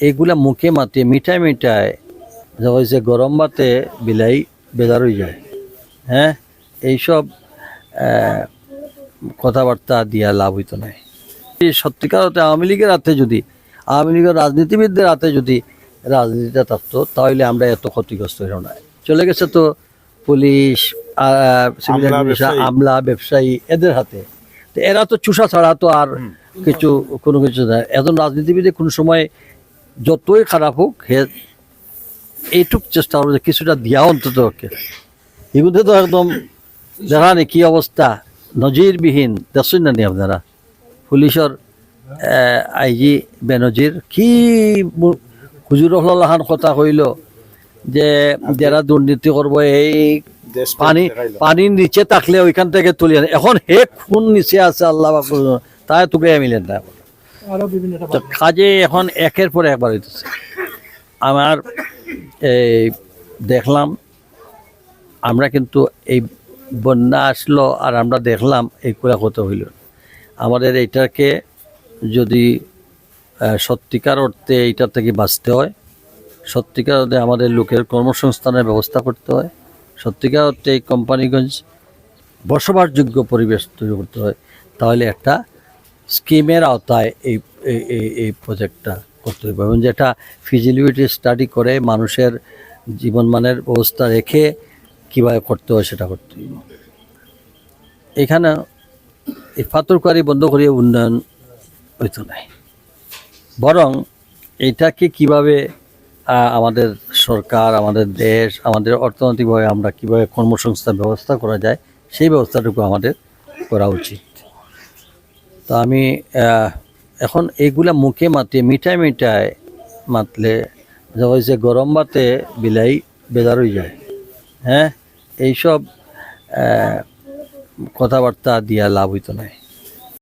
এগুলা মুখে মাতিয়ে মিঠাই মিঠাই যা হয়েছে গরম ভাতে বিলাই বেজার হয়ে যায়। হ্যাঁ? এইসব কথাবার্তা দিয়া লাভ হইতো নাই। সত্যিকার অর্থে আওয়ামী লীগের হাতে যদি আওয়ামী লীগের রাজনীতিবিদদের হাতে যদি রাজনীতিটা থাকতো তাহলে আমরা এত ক্ষতিগ্রস্ত হইল না চলে গেছে তো পুলিশ আমলা, ব্যবসায়ী। এদের হাতে। তো এরা তো চুষা ছাড়া তো আর কিছু কোনো কিছু এখন রাজনীতিবিদে কোনো সময় যতই খারাপ হোক হে এইটুক চেষ্টা করব যে কিছুটা দিয়া অন্তত ওকে এগুলো তো একদম দেখা নেই কি অবস্থা নজিরবিহীন দেখছেন না নি আপনারা? পুলিশের আইজি বেনজির কি হুজুর রহলাহান কথা কইল যে যারা দুর্নীতি করব এই পানি পানির নিচে থাকলে ওইখান থেকে তুলে আনে। এখন হে খুন নিচে আছে আল্লাহ তাই তোকে মিলেন না তো কাজে এখন একের পর একবার হইতেছে। আমার এই দেখলাম আমরা কিন্তু এই বন্যা আসলো আর আমরা দেখলাম এই এইগুলা কত হইল। আমাদের এইটাকে যদি সত্যিকার অর্থে এইটা থেকে বাঁচতে হয় সত্যিকার অর্থে আমাদের লোকের কর্মসংস্থানের ব্যবস্থা করতে হয় সত্যিকার অর্থে এই কোম্পানিগঞ্জ বসবাসযোগ্য পরিবেশ তৈরি করতে হয় তাহলে একটা স্কিমের আওতায় এই এই- এই এই প্রজেক্টটা করতে হবে এবং যেটা ফিজিবিলিটি স্টাডি করে মানুষের জীবনমানের ব্যবস্থা রেখে কীভাবে করতে হয় সেটা করতে হবে। এখানে এই পাথরকারি বন্ধ করিয়ে উন্নয়ন হইতো নাই। বরং এটাকে কীভাবে আমাদের সরকার, আমাদের দেশ, আমাদের অর্থনৈতিকভাবে আমরা কীভাবে কর্মসংস্থান ব্যবস্থা করা যায়, সেই ব্যবস্থাটুকু আমাদের করা উচিত। তো আমি এখন এইগুলা মুখে মাতিয়ে, মিঠাই মিঠাই মাতলে হয়েছে গরম বাতে বিলাই বেজার হয়ে যায়। হ্যাঁ? এইসব কথাবার্তা দিয়া লাভ হইতো নাই।